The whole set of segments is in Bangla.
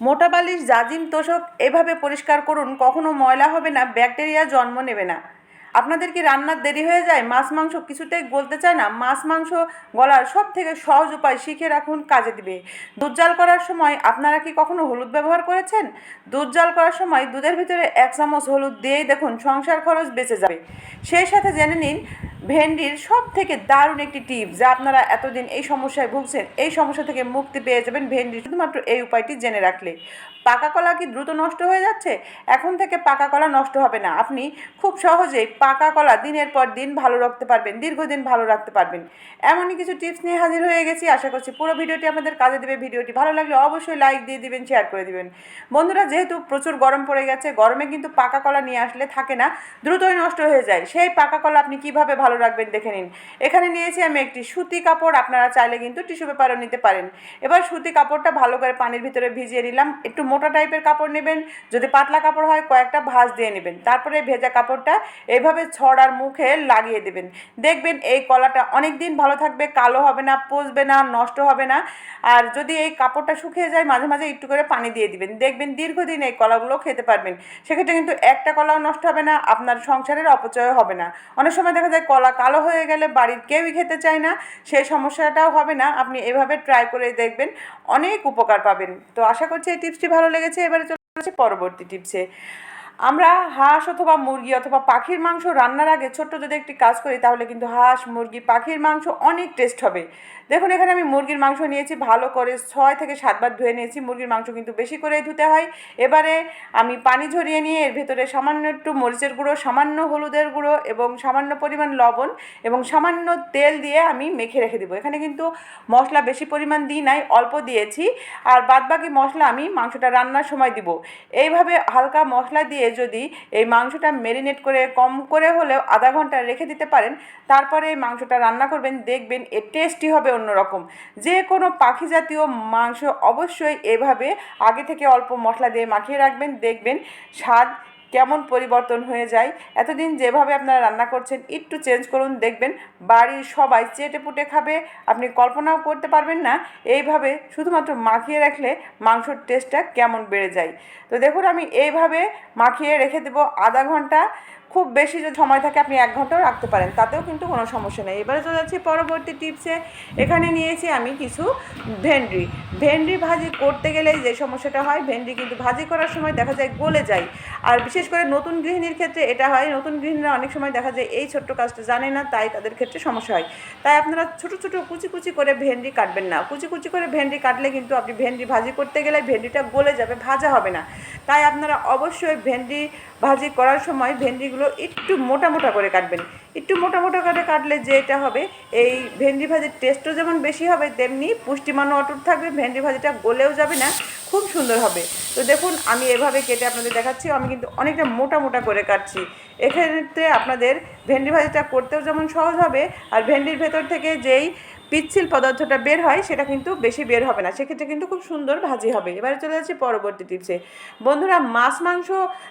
মোটা বালিশ, জাজিম তোষক, এভাবে পরিষ্কার করুন কখনও ময়লা হবে না, ব্যাকটেরিয়া জন্ম নেবে না। আপনাদের কি রান্নার দেরি হয়ে যায়? মাছ, মাংস কিছুতেই গলতে চায় না। মাছ, মাংস গলার সব থেকে সহজ উপায় শিখে রাখুন, কাজে দিবে। দুধ জাল করার সময় আপনারা কি কখনো হলুদ ব্যবহার করেছেন? দুধ জাল করার সময় দুধের ভিতরে এক চামচ হলুদ দিয়েই দেখুন সংসার খরচ বেঁচে যাবে। সেই সাথে জেনে নিন, ভেন্ডির সব থেকে দারুণ একটি টিপ যা আপনারা এতদিন এই সমস্যায় ভুগছেন। এই সমস্যা থেকে মুক্তি পেয়ে যাবেন ভেন্ডির। শুধুমাত্র এই উপায়টি জেনে রাখলে। পাকা কলা কি দ্রুত নষ্ট হয়ে যাচ্ছে? এখন থেকে পাকা কলা নষ্ট হবে না। আপনি খুব সহজেই পাকা কলা দিনের পর দিন ভালো রাখতে পারবেন, দীর্ঘদিন ভালো রাখতে পারবেন। এমনই কিছু টিপস নিয়ে হাজির হয়ে গেছি। আশা করছি পুরো ভিডিওটি আপনাদের কাজে দেবে। ভিডিওটি ভালো লাগলে অবশ্যই লাইক দিয়ে দিবেন, শেয়ার করে দিবেন। বন্ধুরা, যেহেতু প্রচুর গরম পড়ে গেছে, গরমে কিন্তু পাকা কলা নিয়ে আসলে থাকে না, দ্রুতই নষ্ট হয়ে যায়। সেই পাকা কলা আপনি কীভাবে ভালো রাখবেন দেখে নিন। এখানে নিয়েছি আমি একটি সুতি কাপড়, আপনারা চাইলে কিন্তু টিস্যু পেপারও নিতে পারেন। এবার সুতি কাপড়টা ভালো করে পানির ভিতরে ভিজিয়ে নিলাম। একটু মোটা টাইপের কাপড় নেবেন, যদি পাতলা কাপড় হয় কয়েকটা ভাঁজ দিয়ে নেবেন। তারপরে ভেজা কাপড়টা এইভাবে ছড়ার মুখে লাগিয়ে দেবেন। দেখবেন এই কলাটা অনেক দিন ভালো থাকবে, কালো হবে না, পচবে না, নষ্ট হবে না। আর যদি এই কাপড়টা শুকিয়ে যায়, মাঝে মাঝে একটু করে পানি দিয়ে দিবেন। দেখবেন দীর্ঘদিন এই কলাগুলো খেতে পারবেন। সেক্ষেত্রে কিন্তু একটা কলাও নষ্ট হবে না, আপনার সংসারের অপচয় হবে না। অনেক সময় দেখা যায় কলা কালো হয়ে গেলে বাড়ির কেউই খেতে চায় না, সেই সমস্যাটাও হবে না। আপনি এভাবে ট্রাই করে দেখবেন, অনেক উপকার পাবেন। তো আশা করছি এই টিপসটি ভালো লেগেছে এবারে চলে যাচ্ছি পরবর্তী টিপসে। আমরা হাঁস অথবা মুরগি অথবা পাখির মাংস রান্নার আগে ছোট্ট যদি একটি কাজ করি, তাহলে কিন্তু হাঁস, মুরগি, পাখির মাংস অনেক টেস্ট হবে। দেখুন, এখানে আমি মুরগির মাংস নিয়েছি, ভালো করে ছয় থেকে সাতবার ধুয়ে নিয়েছি। মুরগির মাংস কিন্তু বেশি করেই ধুতে হয়। এবারে আমি পানি ঝরিয়ে নিয়ে এর ভেতরে সামান্য একটু মরিচের গুঁড়ো, সামান্য হলুদের গুঁড়ো এবং সামান্য পরিমাণ লবণ এবং সামান্য তেল দিয়ে আমি মেখে রেখে দেবো। এখানে কিন্তু মশলা বেশি পরিমাণ দিই নাই, অল্প দিয়েছি। আর বাদবাকি মশলা আমি মাংসটা রান্নার সময় দিব। এইভাবে হালকা মশলা দিয়ে যদি এই মাংসটা মেরিনেট করে কম করে হলেও আধা ঘণ্টা রেখে দিতে পারেন, তারপরে এই মাংসটা রান্না করবেন, দেখবেন এর টেস্টি হবে অন্যরকম। যে কোনো পাখি জাতীয় মাংস অবশ্যই এভাবে আগে থেকে অল্প মশলা দিয়ে মাখিয়ে রাখবেন, দেখবেন স্বাদ কেমন পরিবর্তন হয়ে যায়, এতদিন যেভাবে আপনারা রান্না করছেন, একটু চেঞ্জ করুন, দেখবেন বাড়ির সবাই চেটে পুটে খাবে, আপনি কল্পনাও করতে পারবেন না, এইভাবে শুধুমাত্র মাখিয়ে রাখলে মাংসর টেস্টটা কেমন বেড়ে যায়। তো দেখুন, আমি এইভাবে মাখিয়ে রেখে দেবো আধা ঘণ্টা। খুব বেশি যদি সময় থাকে আপনি এক ঘন্টাও রাখতে পারেন, তাতেও কিন্তু কোনো সমস্যা নেই। এবারে চলে যাচ্ছি পরবর্তী টিপসে। এখানে নিয়েছি আমি কিছু ভেন্ডি। ভেন্ডি ভাজি করতে গেলে যে সমস্যাটা হয়, ভেন্ডি কিন্তু ভাজি করার সময় দেখা যায় গলে যায়। আর বিশেষ করে নতুন গৃহিণীর ক্ষেত্রে এটা হয়, নতুন গৃহিণীরা অনেক সময় দেখা যায় এই ছোট্ট কাজটা জানে না, তাই তাদের ক্ষেত্রে সমস্যা হয়। তাই আপনারা ছোট ছোট কুচি কুচি করে ভেন্ডি কাটবেন না। কুচি কুচি করে ভেন্ডি কাটলে কিন্তু আপনি ভেন্ডি ভাজি করতে গেলে ভেন্ডিটা গলে যাবে, ভাজা হবে না। তাই আপনারা অবশ্যই ভেন্ডি ভাজি করার সময় ভেন্ডিগুলো একটু মোটা মোটা করে কাটবেন। একটু মোটা মোটা করে কাটলে যেটা হবে, এই ভেন্ডি ভাজির টেস্টও যেমন বেশি হবে, তেমনি পুষ্টিমানও অটুট থাকবে, ভেন্ডি ভাজিটা গলেও যাবে না, খুব সুন্দর হবে। তো দেখুন, আমি এভাবে কেটে আপনাদের দেখাচ্ছি, আমি কিন্তু অনেকটা মোটা মোটা করে কাটছি। এক্ষেত্রে আপনাদের ভেন্ডি ভাজিটা করতেও যেমন সহজ হবে, আর ভেন্ডির ভেতর থেকে যেই পিচ্ছিল পদার্থটা বের হয়, সেটা কিন্তু বেশি বের হবে না। সেক্ষেত্রে কিন্তু খুব সুন্দর ভাজি হবে। এবারে চলে যাচ্ছে পরবর্তী টিপসে। বন্ধুরা, মাছ, মাংস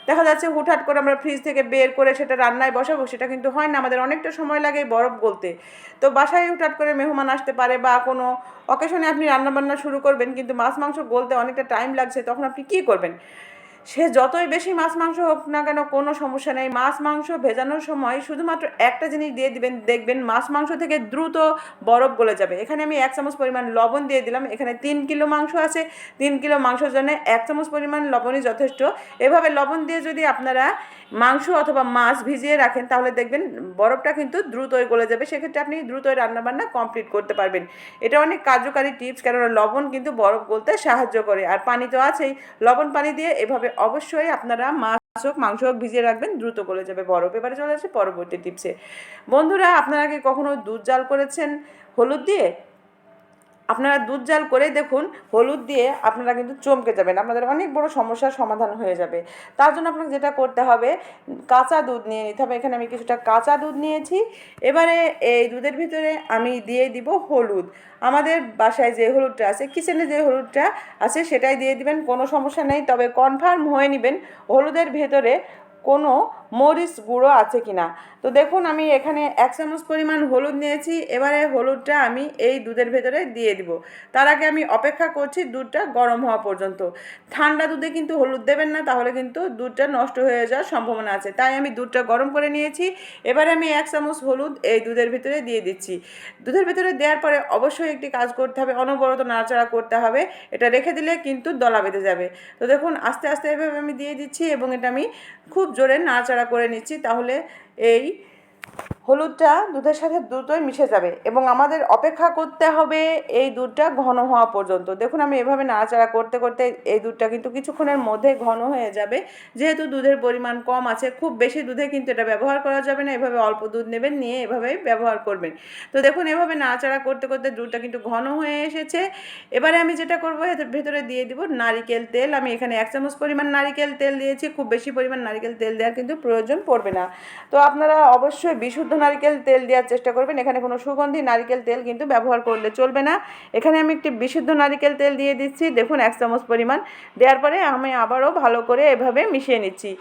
দেখা যাচ্ছে হুটহাট করে আমরা ফ্রিজ থেকে বের করে সেটা রান্নায় বসাবো, সেটা কিন্তু হয় না। আমাদের অনেকটা সময় লাগে বরফ গলতে। তো বাসায় হুটহাট করে মেহমান আসতে পারে বা কোনো অকেশনে আপনি রান্নাবান্না শুরু করবেন, কিন্তু মাছ, মাংস গলতে অনেকটা টাইম লাগছে, তখন আপনি কী করবেন? সে যতই বেশি মাছ, মাংস হোক না কেন কোনো সমস্যা নেই। মাছ, মাংস ভেজানোর সময় শুধুমাত্র একটা জিনিস দিয়ে দিবেন, দেখবেন মাছ, মাংস থেকে দ্রুত বরফ গলে যাবে। এখানে আমি এক চামচ পরিমাণ লবণ দিয়ে দিলাম। এখানে তিন কিলো মাংস আছে। তিন কিলো মাংসের জন্য এক চামচ পরিমাণ লবণই যথেষ্ট। এভাবে লবণ দিয়ে যদি আপনারা মাংস অথবা মাছ ভিজিয়ে রাখেন, তাহলে দেখবেন বরফটা কিন্তু দ্রুতই গলে যাবে। সেক্ষেত্রে আপনি দ্রুতই রান্নাবান্না কমপ্লিট করতে পারবেন। এটা অনেক কার্যকারী টিপস, কেননা লবণ কিন্তু বরফ গলতে সাহায্য করে। আর পানি তো আছেই। লবণ পানি দিয়ে এভাবে অবশ্যই আপনারা মাছ হোক, মাংস হোক ভিজিয়ে রাখবেন, দ্রুত গলে যাবে। বরফ এবারে চলে আসে পরবর্তী টিপসে। বন্ধুরা, আপনারা কি কখনো দুধ জাল করেছেন হলুদ দিয়ে? আপনারা দুধ জাল করে দেখুন, হলুদ দিয়ে আপনারা কিন্তু চমকে যাবেন, আপনাদের অনেক বড় সমস্যার সমাধান হয়ে যাবে। তার জন্য আপনাকে যেটা করতে হবে, কাঁচা দুধ নিয়ে নিতে হবে। এখানে আমি কিছুটা কাঁচা দুধ নিয়েছি। এবারে এই দুধের ভিতরে আমি দিয়ে দিব হলুদ। আমাদের বাসায় যে হলুদটা আছে, কিচেনে যে হলুদটা আছে, সেটাই দিয়ে দিবেন, কোনো সমস্যা নেই। তবে কনফার্ম হয়ে নেবেন, হলুদের ভেতরে কোনো মরিচ গুঁড়ো আছে কি না তো দেখুন, আমি এখানে এক চামচ পরিমাণ হলুদ নিয়েছি। এবারে হলুদটা আমি এই দুধের ভেতরে দিয়ে দিব। তার আগে আমি অপেক্ষা করছি দুধটা গরম হওয়া পর্যন্ত। ঠান্ডা দুধে কিন্তু হলুদ দেবেন না, তাহলে কিন্তু দুধটা নষ্ট হয়ে যাওয়ার সম্ভাবনা আছে। তাই আমি দুধটা গরম করে নিয়েছি। এবারে আমি এক চামচ হলুদ এই দুধের ভিতরে দিয়ে দিচ্ছি। দুধের ভিতরে দেওয়ার পরে অবশ্যই একটি কাজ করতে হবে, অনবরত নাড়াচাড়া করতে হবে। এটা রেখে দিলে কিন্তু দলা বেঁধে যাবে। তো দেখুন, আস্তে আস্তে এভাবে আমি দিয়ে দিচ্ছি এবং এটা আমি খুব জোরে নাড়াচাড়া করে নিচ্ছি তাহলে এই হলুদটা দুধের সাথে দুধই মিশে যাবে এবং আমাদের অপেক্ষা করতে হবে এই দুধটা ঘন হওয়া পর্যন্ত। দেখুন, আমি এভাবে নাড়াচাড়া করতে করতে এই দুধটা কিন্তু কিছুক্ষণের মধ্যে ঘন হয়ে যাবে। যেহেতু দুধের পরিমাণ কম আছে, খুব বেশি দুধে কিন্তু এটা ব্যবহার করা যাবে না। এভাবে অল্প দুধ নেবেন, নিয়ে এভাবে ব্যবহার করবেন। তো দেখুন, এভাবে নাড়াচাড়া করতে করতে দুধটা কিন্তু ঘন হয়ে এসেছে। এবারে আমি যেটা করব ভেতরে দিয়ে দিব নারিকেল তেল। আমি এখানে এক চামচ পরিমাণ নারিকেল তেল দিয়েছি। খুব বেশি পরিমাণ নারিকেল তেল দেওয়ার কিন্তু প্রয়োজন পড়বে না। তো আপনারা অবশ্যই বিশুদ্ধ নারিকেল তেল দেওয়ার চেষ্টা করবেন। এখানে কোনো সুগন্ধি নারিকেল তেল কিন্তু ব্যবহার করলে চলবে না। এখানে আমি একটি বিশুদ্ধ নারিকেল তেল দিয়ে দিচ্ছি। দেখুন, এক চামচ পরিমাণ। দেওয়ার পরে আমি আবারও ভালো করে এভাবে মিশিয়ে নিচ্ছি।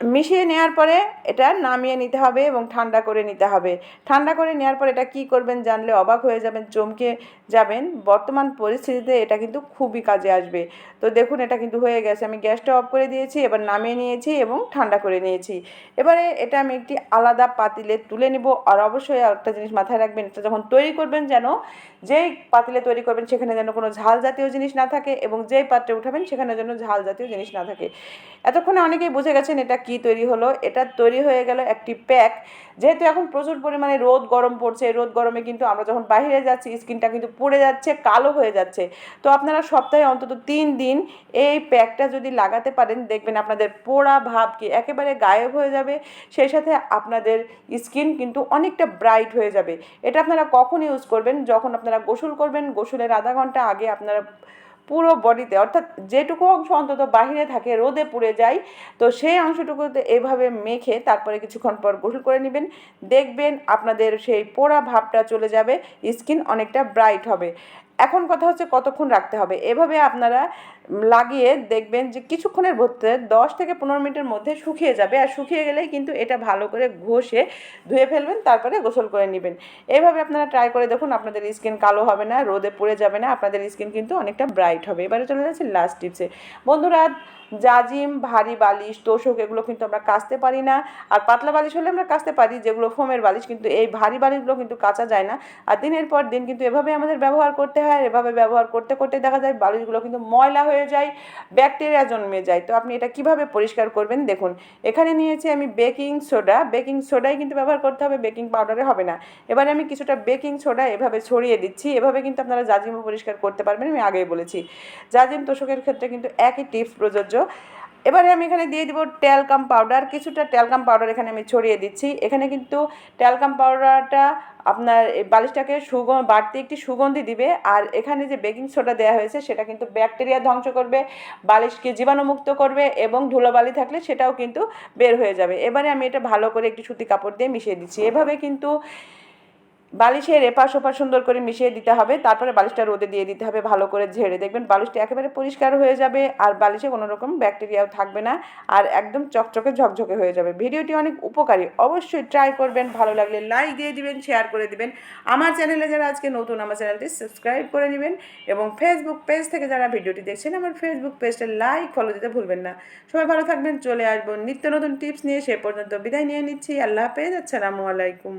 মিশিয়ে নেওয়ার পরে এটা নামিয়ে নিতে হবে এবং ঠান্ডা করে নিতে হবে। ঠান্ডা করে নেওয়ার পরে এটা কি করবেন জানলে অবাক হয়ে যাবেন, চমকে যাবেন। বর্তমান পরিস্থিতিতে এটা কিন্তু খুবই কাজে আসবে। তো দেখুন এটা কিন্তু হয়ে গেছে। আমি গ্যাসটা অফ করে দিয়েছি, এবার নামিয়ে নিয়েছি এবং ঠান্ডা করে নিয়েছি। এবারে এটা আমি একটি আলাদা পাতিলে তুলে নিব আর অবশ্যই একটা জিনিস মাথায় রাখবেন, এটা যখন তৈরি করবেন যেন যেই পাতিলে তৈরি করবেন সেখানে যেন কোনো ঝাল জাতীয় জিনিস না থাকে এবং যেই পাত্রে উঠাবেন সেখানে যেন ঝাল জাতীয় জিনিস না থাকে। এতক্ষণে অনেকেই বুঝে গেছেন এটা কি তৈরি হলো? এটা তৈরি হয়ে গেল একটি প্যাক। যেহেতু এখন প্রচুর পরিমাণে রোদ গরম পড়ছে, রোদ গরমে কিন্তু আমরা যখন বাইরে যাচ্ছি, স্কিনটা কিন্তু পুড়ে যাচ্ছে, কালো হয়ে যাচ্ছে। তো আপনারা সপ্তাহে অন্তত তিন দিন এই প্যাকটা যদি লাগাতে পারেন, দেখবেন আপনাদের পোড়া ভাব কি একেবারে গায়েব হয়ে যাবে। সেই সাথে আপনাদের স্কিন কিন্তু অনেকটা ব্রাইট হয়ে যাবে। এটা আপনারা কখন ইউজ করবেন? যখন আপনারা গোসল করবেন, গোসলের আধা ঘণ্টা আগে আপনারা পুরো বডিতে, অর্থাৎ যেটুকু অংশ অন্তত বাহিরে থাকে, রোদে পুড়ে যায়, তো সেই অংশটুকুতে এভাবে মেখে তারপরে কিছুক্ষণ পর গোসল করে নেবেন। দেখবেন আপনাদের সেই পোড়া ভাবটা চলে যাবে, স্কিন অনেকটা ব্রাইট হবে। এখন কথা হচ্ছে কতক্ষণ রাখতে হবে। এভাবে আপনারা লাগিয়ে দেখবেন যে কিছুক্ষণের মধ্যে দশ থেকে পনেরো মিনিটের মধ্যে শুকিয়ে যাবে। আর শুকিয়ে গেলেই কিন্তু এটা ভালো করে ঘষে ধুয়ে ফেলবেন, তারপরে গোসল করে নেবেন। এভাবে আপনারা ট্রাই করে দেখুন, আপনাদের স্কিন কালো হবে না, রোদে পড়ে যাবে না, আপনাদের স্কিন কিন্তু অনেকটা ব্রাইট হবে। এবারে চলে যাচ্ছে লাস্ট টিপসে বন্ধুরা, জাজিম, ভারী বালিশ, তোষক, এগুলো কিন্তু আমরা কাচতে পারি না। আর পাতলা বালিশ হলে আমরা কাচতে পারি, যেগুলো ফোমের বালিশ, কিন্তু এই ভারী বালিশগুলো কিন্তু কাচা যায় না। আর দিনের পর দিন কিন্তু এভাবে আমাদের ব্যবহার করতে হয়, এভাবে ব্যবহার করতে করতে দেখা যায় বালিশগুলো কিন্তু ময়লা হয়ে যায়, ব্যাকটেরিয়া জন্মে যায়। তো আপনি এটা কীভাবে পরিষ্কার করবেন? দেখুন, এখানে নিয়েছি আমি বেকিং সোডা। বেকিং সোডাই কিন্তু ব্যবহার করতে হবে, বেকিং পাউডারে হবে না। এবারে আমি কিছুটা বেকিং সোডা এভাবে ছড়িয়ে দিচ্ছি। এভাবে কিন্তু আপনারা জাজিমও পরিষ্কার করতে পারবেন, আমি আগেই বলেছি। জাজিম তোষকের ক্ষেত্রে কিন্তু একই টিপস প্রযোজ্য। এবারে আমি এখানে দিয়ে দিব ট্যালকাম পাউডার। কিছুটা ট্যালকাম পাউডার এখানে আমি ছড়িয়ে দিচ্ছি। এখানে কিন্তু ট্যালকাম পাউডারটা আপনার বালিশটাকে সুগন্ধ বাড়তি একটি সুগন্ধি দিবে। আর এখানে যে বেকিং সোডা দেওয়া হয়েছে, সেটা কিন্তু ব্যাকটেরিয়া ধ্বংস করবে, বালিশকে জীবাণুমুক্ত করবে এবং ধুলোবালি থাকলে সেটাও কিন্তু বের হয়ে যাবে। এবারে আমি এটা ভালো করে একটি সুতি কাপড় দিয়ে মিশিয়ে দিচ্ছি। এভাবে কিন্তু বালিশের এপাশ ওপাশ সুন্দর করে মিশিয়ে দিতে হবে, তারপরে বালিশটা রোদে দিয়ে দিতে হবে, ভালো করে ঝেড়ে। দেখবেন বালিশটা একেবারে পরিষ্কার হয়ে যাবে, আর বালিশে কোনো রকম ব্যাকটেরিয়াও থাকবে না, আর একদম চকচকে ঝকঝকে হয়ে যাবে। ভিডিওটি অনেক উপকারী, অবশ্যই ট্রাই করবেন, ভালো লাগলে লাইক দিয়ে দিবেন শেয়ার করে দিবেন। আমার চ্যানেলে যারা আজকে নতুন, আমার চ্যানেলটি সাবস্ক্রাইব করে নেবেন এবং ফেসবুক পেজ থেকে যারা ভিডিওটি দেখছেন, আমার ফেসবুক পেজটা লাইক ফলো দিতে ভুলবেন না। সবাই ভালো থাকবেন, চলে আসব নিত্য নতুন টিপস নিয়ে, সে পর্যন্ত বিদায় নিয়ে নিচ্ছি। আল্লাহ হাফেজ, আসসালামু আলাইকুম।